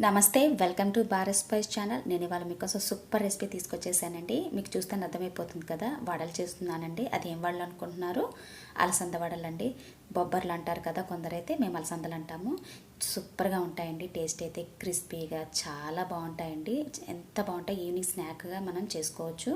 నమస్తే welcome to Bharat spice channel. నేను ఇవాళ మీకోసం సూపర్ రెసిపీ తీసుకొచ్చేసానండి. మీకు చూస్తే అర్థమైపోతుంది కదా వడలు చేస్తున్నానండి. అది ఏం వడలు అనుకుంటున్నారు? అలసంద వడలు అండి బొబ్బర్లు అంటారు కదా కొందరైతే మేము అలసందలు అంటాము. సూపర్గా ఉంటాయండి టేస్ట్ అయితే క్రిస్పీగా చాలా బాగుంటాయండి. ఎంత బాగుంటాయి ఈవినింగ్ స్నాక్గా మనం చేసుకోవచ్చు.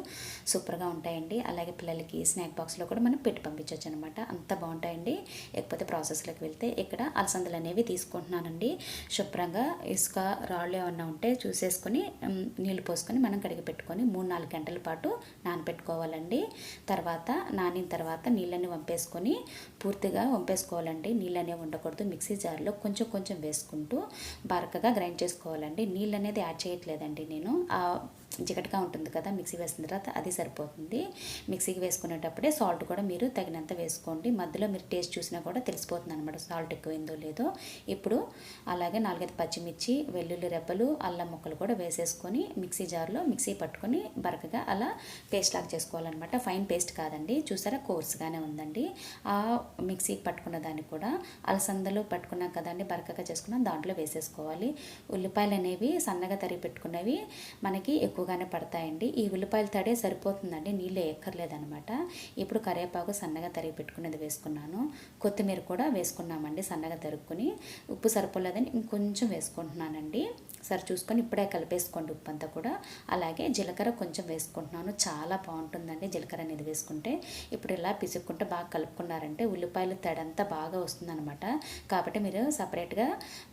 సూపర్గా ఉంటాయండి. అలాగే పిల్లలకి స్నాక్ బాక్స్లో కూడా మనం పెట్టి పంపించవచ్చు అనమాట అంత బాగుంటాయండి. లేకపోతే ప్రాసెస్లోకి వెళ్తే ఇక్కడ అలసందలు అనేవి తీసుకుంటున్నానండి. శుభ్రంగా ఇసుక రాళ్ళు ఏమన్నా ఉంటే చూసేసుకొని నీళ్ళు నీళ్ళు పోసుకొని మనం కడిగి పెట్టుకొని మూడు నాలుగు గంటల పాటు నానబెట్టుకోవాలండి. తర్వాత నానిన తర్వాత నీళ్ళని వంపేసుకొని పూర్తిగా వంపేసుకోవాలండి నీళ్ళు అనేవి ఉండకూడదు. మిక్సీ జార్లో కొంచెం కొంచెం వేసుకుంటూ బరకగా గ్రైండ్ చేసుకోవాలండి. నీళ్ళు అనేది యాడ్ చేయట్లేదండి నేను. జిగటగా ఉంటుంది కదా మిక్సీ వేసిన తర్వాత అది సరిపోతుంది. మిక్సీకి వేసుకునేటప్పుడే సాల్ట్ కూడా మీరు తగినంత వేసుకోండి. మధ్యలో మీరు టేస్ట్ చూసినా కూడా తెలిసిపోతుంది అనమాట సాల్ట్ ఎక్కువైందో లేదో. ఇప్పుడు అలాగే నాలుగైదు పచ్చిమిర్చి వెల్లుల్లి రెబ్బలు అల్లం ముక్కలు కూడా వేసేసుకొని మిక్సీ జార్లో మిక్సీ పట్టుకొని బరకగా అలా పేస్ట్ లాగా చేసుకోవాలన్నమాట. ఫైన్ పేస్ట్ కాదండి. చూసారా? కోర్స్గానే ఉందండి. ఆ మిక్సీకి పట్టుకున్న దాన్ని కూడా అలసందలు పట్టుకున్నాం కదండి బరకగా చేసుకున్నాం దాంట్లో వేసేసుకోవాలి. ఉల్లిపాయలు అనేవి సన్నగా తరిగి పెట్టుకున్నవి మనకి ఎక్కువగానే పడతాయండి. ఈ ఉల్లిపాయలు తడే సరిపోతుందండి. నీళ్ళు ఎక్కర్లేదనమాట ఇప్పుడు కరివేపాకు సన్నగా తరిగి పెట్టుకునేది వేసుకున్నాను. కొత్తిమీర కూడా వేసుకున్నామండి సన్నగా తరుక్కుని. ఉప్పు సరిపోలేదని ఇంకొంచెం వేసుకుంటున్నానండి. సరే చూసుకొని ఇప్పుడే కలిపేసుకోండి ఉప్పు అంతా కూడా. అలాగే జీలకర్ర కొంచెం వేసుకుంటున్నాను. చాలా బాగుంటుందండి జీలకర్ర అనేది వేసుకుంటే. ఇప్పుడు ఇలా పిసుక్కుంటే బాగా కలుపుకున్నారంటే ఉల్లిపాయలు తడంతా బాగా వస్తుందన్నమాట. కాబట్టి మీరు సపరేట్గా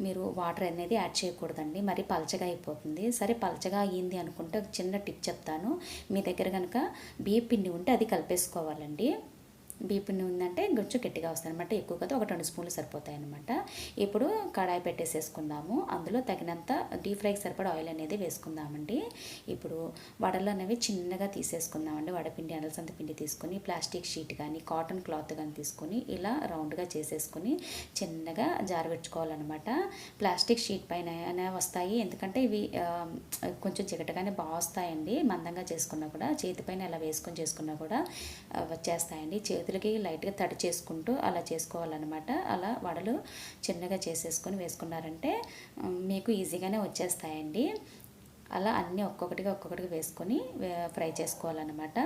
మీరు వాటర్ అనేది యాడ్ చేయకూడదండి. మరి పలచగా అయిపోతుంది. సరే పలచగా అయ్యింది అనుకుంటే ఒక చిన్న టిప్ చెప్తాను. మీ దగ్గర కనుక బియ్య పిండి ఉంటే అది కలిపేసుకోవాలండి. బీపుని ఉందంటే కొంచెం గట్టిగా వస్తుంది అనమాట ఎక్కువ కదా ఒక రెండు స్పూన్లు సరిపోతాయి అనమాట ఇప్పుడు కడాయి పెట్టేసేసుకుందాము. అందులో తగినంత డీప్ ఫ్రైకి సరిపడా ఆయిల్ అనేది వేసుకుందామండి. ఇప్పుడు వడలు అనేవి చిన్నగా తీసేసుకుందామండి. వడపిండి అనలసంత పిండి తీసుకొని ప్లాస్టిక్ షీట్ కానీ కాటన్ క్లాత్ కానీ తీసుకొని ఇలా రౌండ్గా చేసేసుకొని చిన్నగా జారబెట్టుకోవాలన్నమాట ప్లాస్టిక్ షీట్ పైన వస్తాయి. ఎందుకంటే ఇవి కొంచెం చిగటగానే బాగా వస్తాయండి. మందంగా చేసుకున్నా కూడా చేతిపైన ఇలా వేసుకొని చేసుకున్నా కూడా వచ్చేస్తాయండి. చేతి చేతులకి లైట్గా తడి చేసుకుంటూ అలా చేసుకోవాలన్నమాట. అలా వడలు చిన్నగా చేసేసుకొని వేసుకున్నారంటే మీకు ఈజీగానే వచ్చేస్తాయండి. అలా అన్నీ ఒక్కొక్కటిగా ఒక్కొక్కటిగా వేసుకొని ఫ్రై చేసుకోవాలన్నమాట.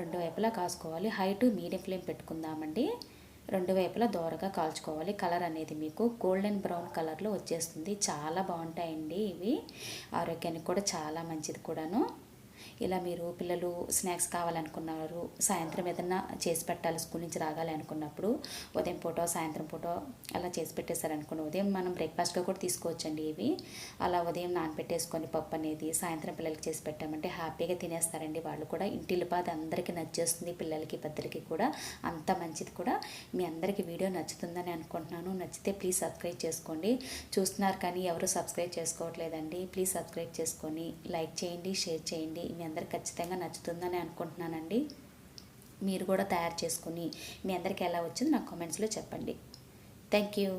రెండు వైపులా కాసుకోవాలి. హై టు మీడియం ఫ్లేమ్ పెట్టుకుందామండి. రెండు వైపులా దోరగా కాల్చుకోవాలి. కలర్ అనేది మీకు గోల్డెన్ బ్రౌన్ కలర్లో వచ్చేస్తుంది. చాలా బాగుంటాయండి ఇవి. ఆరోగ్యానికి కూడా చాలా మంచిది కూడాను. ఇలా మీరు పిల్లలు స్నాక్స్ కావాలనుకున్నారు సాయంత్రం ఏదన్నా చేసి పెట్టాలి స్కూల్ నుంచి రాగాలి అనుకున్నప్పుడు ఉదయం పూట సాయంత్రం పూట అలా చేసి పెట్టేశారనుకోండి. ఉదయం మనం బ్రేక్ఫాస్ట్గా కూడా తీసుకోవచ్చండి ఇవి. అలా ఉదయం నానబెట్టేసుకొని పప్పు అనేది సాయంత్రం పిల్లలకి చేసి పెట్టామంటే హ్యాపీగా తినేస్తారండి వాళ్ళు కూడా. ఇంటిల్లిపాది అందరికీ నచ్చేస్తుంది పిల్లలకి పెద్దలకి కూడా. అంత మంచిది కూడా. మీ అందరికీ వీడియో నచ్చుతుందని అనుకుంటున్నాను. నచ్చితే ప్లీజ్ సబ్స్క్రైబ్ చేసుకోండి. చూస్తున్నారు కానీ ఎవరు సబ్స్క్రైబ్ చేసుకోవట్లేదండి. ప్లీజ్ సబ్స్క్రైబ్ చేసుకొని లైక్ చేయండి షేర్ చేయండి. మీ అందరికి ఖచ్చితంగా నచ్చుతుందని అనుకుంటున్నానండి. మీరు కూడా తయారు చేసుకుని మీ అందరికి ఎలా వచ్చిందో నాకు కామెంట్స్లో చెప్పండి. Thank you